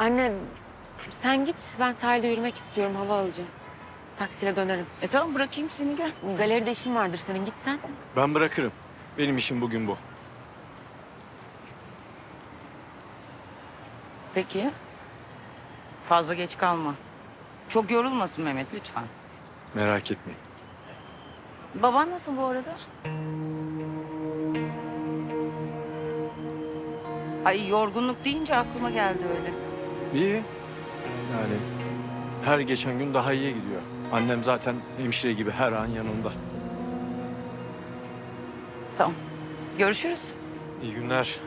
Anne sen git ben sahilde yürümek istiyorum hava alacağım. Taksiyle dönerim. E tamam bırakayım seni gel. Galeride işin vardır senin git sen. Ben bırakırım. Benim işim bugün bu. Peki. Fazla geç kalma. Çok yorulmasın Mehmet lütfen. Merak etmeyin. Baban nasıl bu arada? Ay yorgunluk deyince aklıma geldi öyle. İyi. Yani her geçen gün daha iyiye gidiyor. Annem zaten hemşire gibi her an yanında. Tamam. Görüşürüz. İyi günler.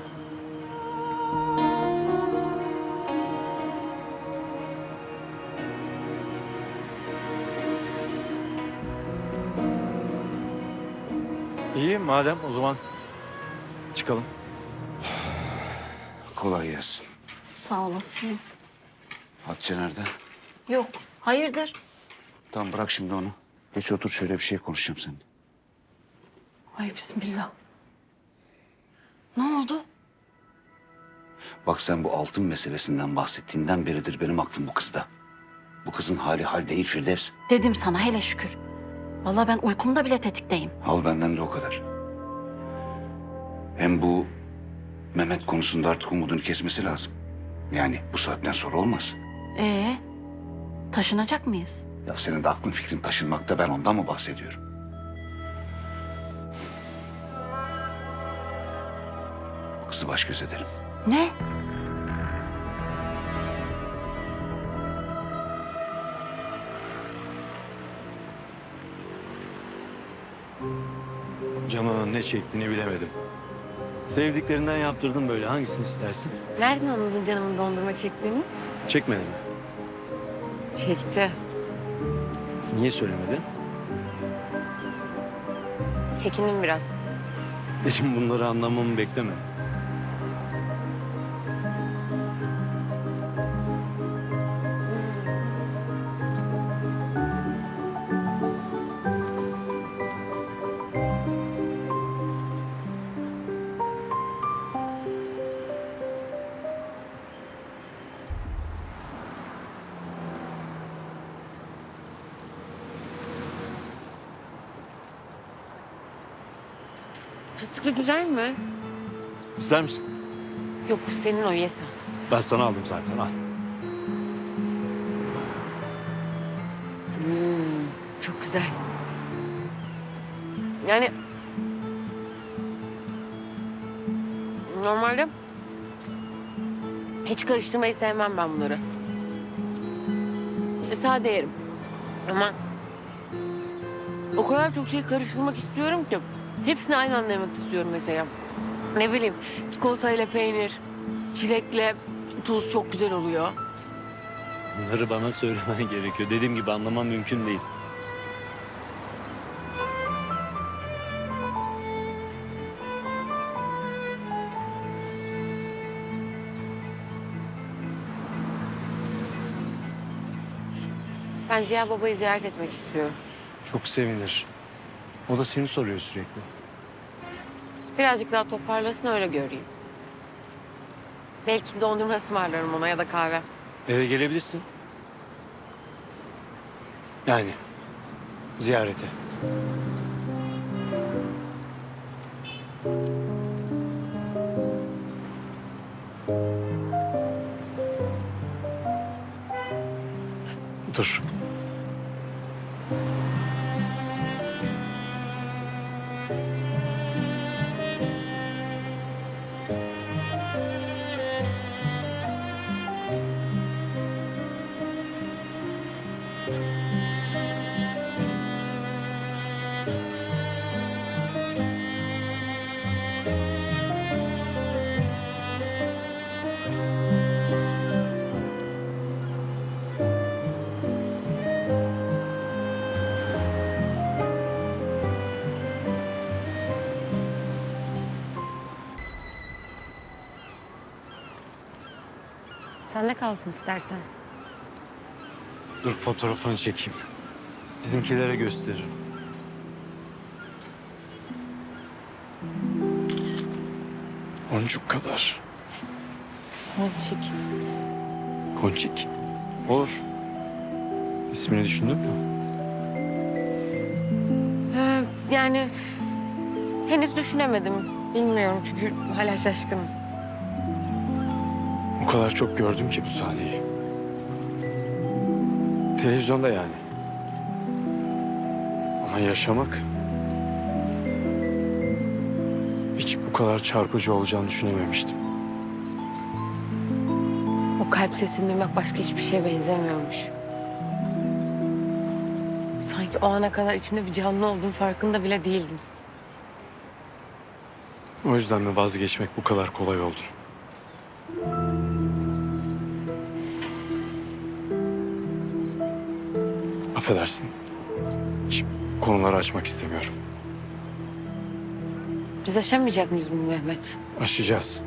İyi madem o zaman çıkalım. Kolay gelsin. Sağ olasın. Hatice nerede? Yok, hayırdır? Tamam bırak şimdi onu. Geç otur şöyle bir şey konuşacağım seninle. Ay bismillah. Ne oldu? Bak sen bu altın meselesinden bahsettiğinden beridir benim aklım bu kızda. Bu kızın hali hal değil Firdevs. Dedim sana hele şükür. Vallahi ben uykumda bile tetikteyim. Al benden de o kadar. Hem bu Mehmet konusunda artık umudunu kesmesi lazım. Yani bu saatten sonra olmaz. Ee, taşınacak mıyız? Ya senin de aklın fikrin taşınmakta ben ondan mı bahsediyorum? Bu kızı baş göz edelim. Ne? Canının ne çektiğini bilemedim. Sevdiklerinden yaptırdım böyle. Hangisini istersin? Nereden anladın canımın dondurma çektiğini? Çekmedin mi? Çekti. Niye söylemedin? Çekindim biraz. Benim bunları anlamamı bekleme. Fıstıklı güzel mi? İster misin? Yok senin o yesen. Ben sana aldım zaten al. Çok güzel. Yani normalde hiç karıştırmayı sevmem ben bunları. İşte sade yerim. Ama o kadar çok şey karıştırmak istiyorum ki hepsini aynı anda yemek istiyorum mesela. Ne bileyim çikolatayla peynir, çilekle tuz çok güzel oluyor. Bunları bana söylemen gerekiyor. Dediğim gibi anlamam mümkün değil. Ben Ziya Baba'yı ziyaret etmek istiyorum. Çok sevinir. O da seni soruyor sürekli. Birazcık daha toparlasın öyle göreyim. Belki dondurma ısmarlarım ona ya da kahve. Eve gelebilirsin. Yani ziyarete. Dur. Sen de kalsın istersen. Dur fotoğrafını çekeyim. Bizimkilere gösteririm. Boncuk kadar. Çek. Ponçik. Olur. İsmini düşündün mü? Ee, yani henüz düşünemedim. Bilmiyorum çünkü hala şaşkınım. O kadar çok gördüm ki bu sahneyi. Televizyonda yani. Ama yaşamak... Hiç bu kadar çarpıcı olacağını düşünememiştim. O kalp sesini duymak başka hiçbir şeye benzemiyormuş. Sanki o ana kadar içimde bir canlı olduğum farkında bile değildim. O yüzden mi vazgeçmek bu kadar kolay oldu? Affedersin. Hiç konuları açmak istemiyorum. Biz aşamayacak mıyız bunu Mehmet? Aşacağız.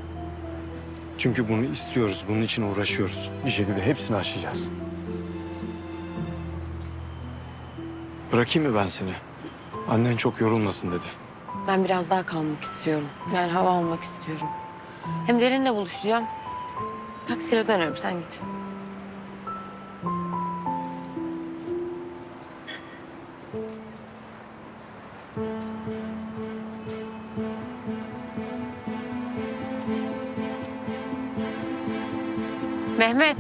Çünkü bunu istiyoruz, bunun için uğraşıyoruz. Bir şekilde hepsini aşacağız. Bırakayım mı ben seni? Annen çok yorulmasın dedi. Ben biraz daha kalmak istiyorum. Yani hava almak istiyorum. Hem derinle buluşacağım. Taksiyle dönüyorum sen git. Mehmet.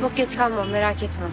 Çok geç kalmam merak etme.